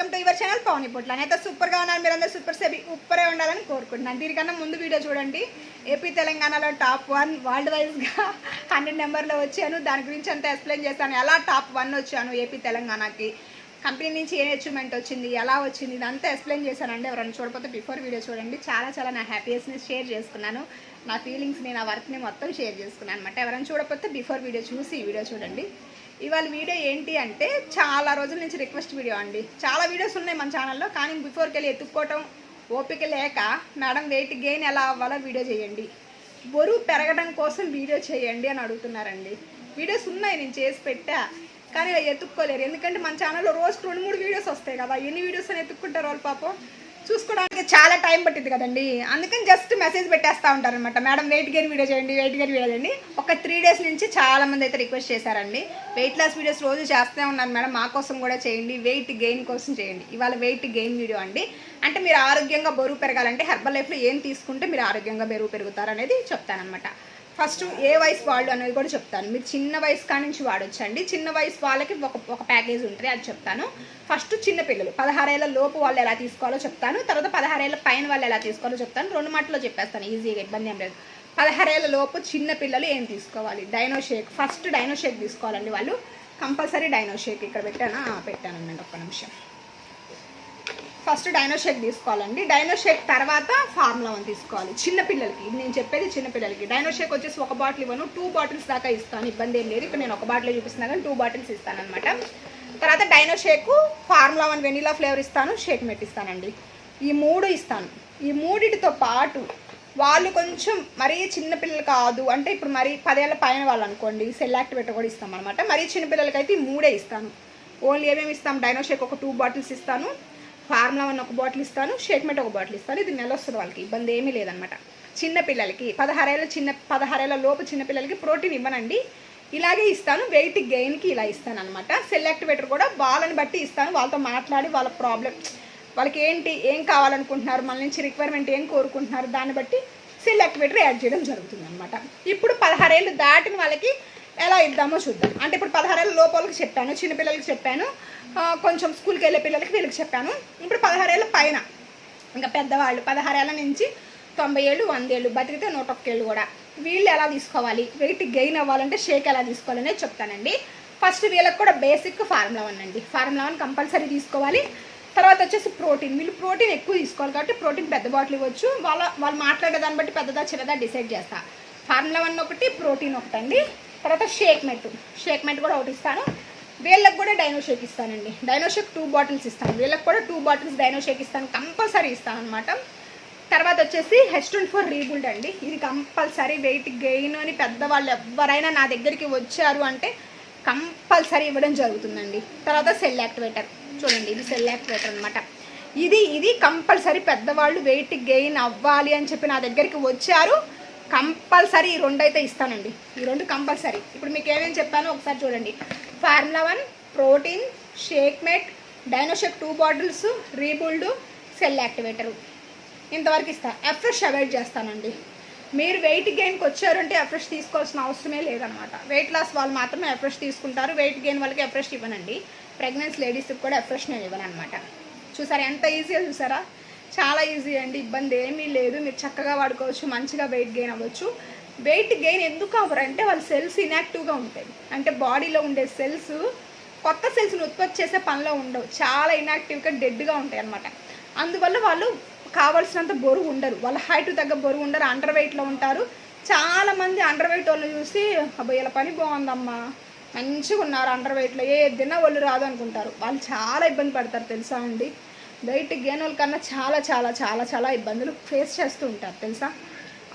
Welcome to your channel Pavan Potla అయితే సూపర్గా ఉన్నాను. మీరందరూ సూపర్ సేబి ఉప్పరే ఉండాలని కోరుకుంటున్నాను. దీనికన్నా ముందు వీడియో చూడండి. ఏపీ తెలంగాణలో టాప్ వన్ వరల్డ్ వైజ్గా హండ్రెడ్ నెంబర్లో వచ్చాను. దాని గురించి అంతా ఎక్స్ప్లెయిన్ చేస్తాను. ఎలా టాప్ వన్ వచ్చాను ఏపీ తెలంగాణకి? కంపెనీ నుంచి ఏ అచీవ్మెంట్ వచ్చింది? ఎలా వచ్చింది? ఇదంతా ఎక్స్ప్లెయిన్ చేశానండి. ఎవరైనా చూడకపోతే బిఫోర్ వీడియో చూడండి. చాలా చాలా నా హ్యాపీనెస్ని షేర్ చేసుకున్నాను నా ఫీలింగ్స్ని నా వర్క్ని మొత్తం షేర్ చేసుకున్నాను అనమాట ఎవరైనా చూడకపోతే బిఫోర్ వీడియో చూసి ఈ వీడియో చూడండి. ఇవాళ వీడియో ఏంటి అంటే చాలా రోజుల నుంచి రిక్వెస్ట్ వీడియో అండి. చాలా వీడియోస్ ఉన్నాయి మన ఛానల్లో కానీ బిఫోర్కి వెళ్ళి ఎత్తుక్కోవటం ఓపిక లేక మేడం వెయిట్ గెయిన్ ఎలా అవ్వాలో వీడియో చేయండి. బరువు పెరగడం కోసం వీడియో చేయండి అని అడుగుతున్నారండి. వీడియోస్ ఉన్నాయి నేను చేసి పెట్టా కానీ ఎత్తుక్కోలేరు. ఎందుకంటే మన ఛానల్లో రోజుకు రెండు మూడు వీడియోస్ వస్తాయి కదా. ఎన్ని వీడియోస్ అని ఎత్తుక్కుంటారు వాళ్ళు పాపం? చూసుకోవడానికి చాలా టైం పట్టింది కదండి. అందుకని జస్ట్ మెసేజ్ పెట్టేస్తూ ఉంటారు అనమాట మేడం వెయిట్ గెయిన్ వీడియో చేయండి వెయిట్ గెయిన్ వీడియో చేయండి. ఒక త్రీ డేస్ నుంచి చాలా మంది అయితే రిక్వెస్ట్ చేశారండి. వెయిట్ లాస్ వీడియోస్ రోజు చేస్తూనే ఉన్నాను మేడం. మా కోసం కూడా చేయండి వెయిట్ గెయిన్ కోసం చేయండి. ఇవాళ వెయిట్ గెయిన్ వీడియో అండి. అంటే మీరు ఆరోగ్యంగా బరువు పెరగాలంటే హెర్బల్ లైఫ్లో ఏం తీసుకుంటే మీరు ఆరోగ్యంగా బరువు పెరుగుతారు అనేది చెప్తానమాట ఫస్ట్ ఏ వయసు వాళ్ళు అనేది కూడా చెప్తాను. మీరు చిన్న వయసు కాడి నుంచి వాడొచ్చండి. చిన్న వయసు వాళ్ళకి ఒక ఒక ప్యాకేజ్ ఉంటుంది అది చెప్తాను. ఫస్ట్ చిన్న పిల్లలు పదహారేళ్ళ లోపు వాళ్ళు ఎలా తీసుకోవాలో చెప్తాను. తర్వాత పదహారేళ్ళ పైన వాళ్ళు ఎలా తీసుకోవాలో చెప్తాను. రెండు మాటలో చెప్పేస్తాను ఈజీగా ఇబ్బంది ఏం లేదు. పదహారేళ్ళ లోపు చిన్న పిల్లలు ఏం తీసుకోవాలి? Dino shake first dino shake తీసుకోవాలండి వాళ్ళు. కంపల్సరీ డైనో షేక్ ఇక్కడ పెట్టానా పెట్టానండి ఒక్క నిమిషం. ఫస్ట్ డైనో షేక్ తీసుకోవాలండి. డైనో షేక్ తర్వాత ఫార్ములా వన్ తీసుకోవాలి. చిన్నపిల్లలకి ఇది నేను చెప్పేది చిన్న పిల్లలకి. డైనో షేక్ వచ్చేసి ఒక బాటిల్ ఇవ్వను. టూ బాటిల్స్ దాకా ఇస్తాను. ఇబ్బంది ఏం లేదు. ఇప్పుడు నేను ఒక బాటిల్ చూపిస్తున్నా కానీ టూ బాటిల్స్ ఇస్తాను అనమాట తర్వాత dino shake formula one vanilla flavour ఇస్తాను. షేక్ మెట్ ఇస్తానండి ఈ మూడు ఇస్తాను. ఈ మూడిటితో పాటు వాళ్ళు కొంచెం మరీ చిన్నపిల్లలు కాదు. అంటే ఇప్పుడు మరీ పదేళ్ళ పైన వాళ్ళు అనుకోండి. సెల్ యాక్టివేటర్ కూడా ఇస్తాం అనమాట మరీ చిన్నపిల్లలకైతే ఈ మూడే ఇస్తాను. ఓన్లీ ఏమేమి ఇస్తాం? డైనో షేక్ ఒక టూ బాటిల్స్ ఇస్తాను. ఫార్ములా వన్ ఒక బాటిల్ ఇస్తాను షేక్మెంట్ ఒక బాటిల్ ఇస్తాను. ఇది నెల వస్తుంది వాళ్ళకి ఇబ్బంది ఏమీ లేదనమాట చిన్నపిల్లలకి పదహారేళ్ళ చిన్న పదహారేళ్ళ లోపు చిన్నపిల్లలకి ప్రోటీన్ ఇవ్వనండి. ఇలాగే ఇస్తాను వెయిట్ గెయిన్కి ఇలా ఇస్తాను అనమాట సెల్ యాక్టివేటర్ కూడా వాళ్ళని బట్టి ఇస్తాను వాళ్ళతో మాట్లాడి వాళ్ళ ప్రాబ్లం వాళ్ళకి ఏంటి ఏం కావాలనుకుంటున్నారు మన నుంచి రిక్వైర్మెంట్ ఏం కోరుకుంటున్నారు దాన్ని బట్టి సెల్ యాక్టివేటర్ యాడ్ చేయడం జరుగుతుంది అనమాట ఇప్పుడు పదహారేళ్ళు దాటిన వాళ్ళకి ఎలా ఇద్దామో చూద్దాం. అంటే ఇప్పుడు పదహారేళ్ళ లోపలకి చెప్పాను చిన్నపిల్లలకి చెప్పాను. కొంచెం స్కూల్కి వెళ్ళే పిల్లలకి వీళ్ళకి చెప్పాను. ఇప్పుడు పదహారేళ్ళ పైన. ఇంకా పెద్దవాళ్ళు పదహారేళ్ళ నుంచి తొంభై ఏళ్ళు వంద ఏళ్ళు బతికితే నూట ఒక్క ఏళ్ళు కూడా. వీళ్ళు ఎలా తీసుకోవాలి? వెయిట్ గెయిన్ అవ్వాలంటే షేక్ ఎలా తీసుకోవాలనే చెప్తానండి. ఫస్ట్ వీళ్ళకి కూడా బేసిక్ ఫార్ములా వన్ అండి. ఫార్ములా వన్ కంపల్సరీ తీసుకోవాలి. తర్వాత వచ్చేసి ప్రోటీన్. వీళ్ళు ప్రోటీన్ ఎక్కువ తీసుకోవాలి కాబట్టి ప్రోటీన్ పెద్ద బాటిల్ ఇవ్వచ్చు. వాళ్ళ వాళ్ళు మాట్లాడే దాన్ని బట్టి పెద్దదా చిన్నదా డిసైడ్ చేస్తా. ఫార్ములా వన్ ఒకటి ప్రోటీన్ ఒకటండి. తర్వాత షేక్ మెట్. షేక్ మెట్ కూడా ఒకటి ఇస్తాను. వీళ్ళకి కూడా డైనోషేక్ ఇస్తానండి. డైనోషేక్ టూ బాటిల్స్ ఇస్తాను. వీళ్ళకి కూడా టూ బాటిల్స్ డైనోషేక్ ఇస్తాను. కంపల్సరీ ఇస్తాను అనమాట తర్వాత వచ్చేసి హెచ్ ట్వంటీ ఫోర్ రీబుల్డ్ అండి. ఇది కంపల్సరీ వెయిట్ గెయిన్ అని పెద్దవాళ్ళు ఎవరైనా నా దగ్గరికి వచ్చారు అంటే కంపల్సరీ ఇవ్వడం జరుగుతుందండి. తర్వాత సెల్ యాక్టివేటర్ చూడండి ఇది సెల్ యాక్టివేటర్ అనమాట ఇది ఇది కంపల్సరీ పెద్దవాళ్ళు వెయిట్ గెయిన్ అవ్వాలి అని చెప్పి నా దగ్గరికి వచ్చారు. కంపల్సరీ ఈ రెండు అయితే ఇస్తానండి. ఈ రెండు కంపల్సరీ. ఇప్పుడు మీకు ఏమేమి చెప్పానో ఒకసారి చూడండి. Formula one protein shake mate two bottles rebuild cell activator. ఇంతవరకు ఇస్తాను ఎఫ్రెష్ అవాయిడ్ చేస్తానండి. మీరు వెయిట్ గెయిన్కి వచ్చారంటే ఎఫ్రెష్ తీసుకోవాల్సిన అవసరమే లేదనమాట. వెయిట్ లాస్ వాళ్ళు మాత్రమే ఎఫ్రెష్ తీసుకుంటారు. వెయిట్ గెయిన్ వాళ్ళకి ఎఫ్రెష్ ఇవ్వనండి. ప్రెగ్నెన్సీ లేడీస్కి కూడా ఎఫ్రెష్ నేను ఇవ్వను అనమాట చూసారా ఎంత ఈజీగా చూసారా? చాలా ఈజీ అండి ఇబ్బంది ఏమీ లేదు. మీరు చక్కగా వాడుకోవచ్చు మంచిగా వెయిట్ గెయిన్ అవ్వచ్చు. వెయిట్ గెయిన్ ఎందుకు అవ్వరంటే వాళ్ళ సెల్స్ ఇన్యాక్టివ్గా ఉంటాయి. అంటే బాడీలో ఉండే సెల్స్ కొత్త సెల్స్ని ఉత్పత్తి చేసే పనిలో ఉండవు. చాలా ఇన్యాక్టివ్గా డెడ్గా ఉంటాయి అనమాట అందువల్ల వాళ్ళు కావాల్సినంత బరువు ఉండరు. వాళ్ళ హైట్ తగ్గ బరువు ఉండరు అండర్ వెయిట్లో ఉంటారు. చాలా మంది అండర్ వెయిట్ వాళ్ళు చూసి అబ్బాయి ఇలా పని బాగుందమ్మా. మంచిగా ఉన్నారు అండర్ వెయిట్లో ఏ తిన్నా వాళ్ళు రాదు అనుకుంటారు. వాళ్ళు చాలా ఇబ్బంది పడతారు తెలుసా అండి? వెయిట్ గెయిన్ వాళ్ళ కన్నా చాలా చాలా చాలా చాలా ఇబ్బందులు ఫేస్ చేస్తూ ఉంటారు తెలుసా?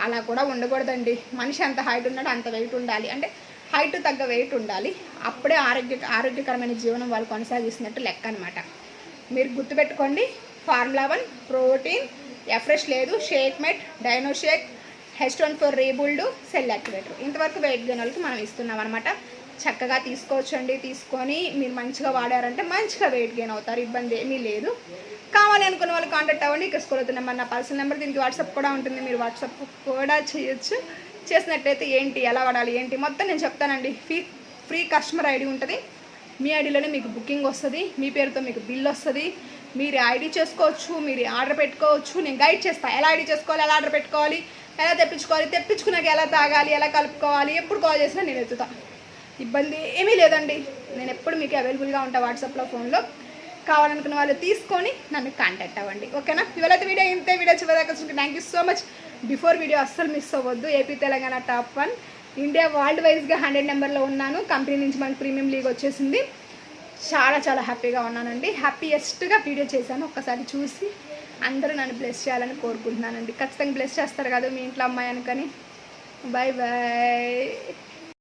అలా కూడా ఉండకూడదండి. మనిషి ఎంత హైట్ ఉన్నాడో అంత వెయిట్ ఉండాలి. అంటే హైట్ తగ్గ వెయిట్ ఉండాలి. అప్పుడే ఆరోగ్య ఆరోగ్యకరమైన జీవనం వాళ్ళు కొనసాగిస్తున్నట్టు లెక్క అనమాట మీరు గుర్తుపెట్టుకోండి ఫార్ములా వన్ ప్రోటీన్ ఎఫ్రెష్ లేదు shake mate dino shake H four rebuild cell activator ఇంతవరకు వెయిట్ గెయిన్ వాళ్ళకి మనం ఇస్తున్నాం అనమాట చక్కగా తీసుకోవచ్చండి తీసుకొని మీరు మంచిగా వాడారంటే మంచిగా వెయిట్ గెయిన్ అవుతారు ఇబ్బంది ఏమీ లేదు. కావాలి అనుకున్న వాళ్ళు కాంటాక్ట్ అవ్వండి. ఇక్కడ స్కూల్ అవుతున్న నా పర్సనల్ నెంబర్ దీనికి వాట్సాప్ కూడా ఉంటుంది. మీరు వాట్సాప్ కూడా చేయొచ్చు. చేసినట్టయితే ఏంటి ఎలా వాడాలి ఏంటి? మొత్తం నేను చెప్తానండి. ఫ్రీ ఫ్రీ కస్టమర్ ఐడి ఉంటుంది. మీ ఐడిలోనే మీకు బుకింగ్ వస్తుంది. మీ పేరుతో మీకు బిల్ వస్తుంది. మీరు ఐడి చేసుకోవచ్చు మీరు ఆర్డర్ పెట్టుకోవచ్చు. నేను గైడ్ చేస్తాను ఎలా ఐడి చేసుకోవాలి ఎలా ఆర్డర్ పెట్టుకోవాలి ఎలా తెప్పించుకోవాలి తెప్పించుకున్నాక ఎలా తాగాలి ఎలా కలుపుకోవాలి ఎప్పుడు కాల్ చేసినా నేను ఎత్తుతా ఇబ్బంది ఏమీ లేదండి. నేను ఎప్పుడు మీకు అవైలబుల్గా ఉంటా వాట్సాప్లో ఫోన్లో కావాలనుకున్న వాళ్ళు తీసుకొని నన్ను కాంటాక్ట్ అవ్వండి. ఓకేనా ఇవాళ వీడియో ఇంతే. వీడియో చివరిదాకా thank you so much before video అస్సలు మిస్ అవ్వద్దు. AP Telangana top one India world వైజ్గా హండ్రెడ్ నెంబర్లో ఉన్నాను. కంపెనీ నుంచి మనకి ప్రీమియం లీగ్ వచ్చేసింది. చాలా చాలా హ్యాపీగా ఉన్నానండి. హ్యాపీయెస్ట్గా వీడియో చేశాను. ఒక్కసారి చూసి అందరూ నన్ను బ్లెస్ చేయాలని కోరుకుంటున్నానండి. ఖచ్చితంగా బ్లెస్ చేస్తారు కదా మీ ఇంట్లో అమ్మాయి అనుకని. Bye bye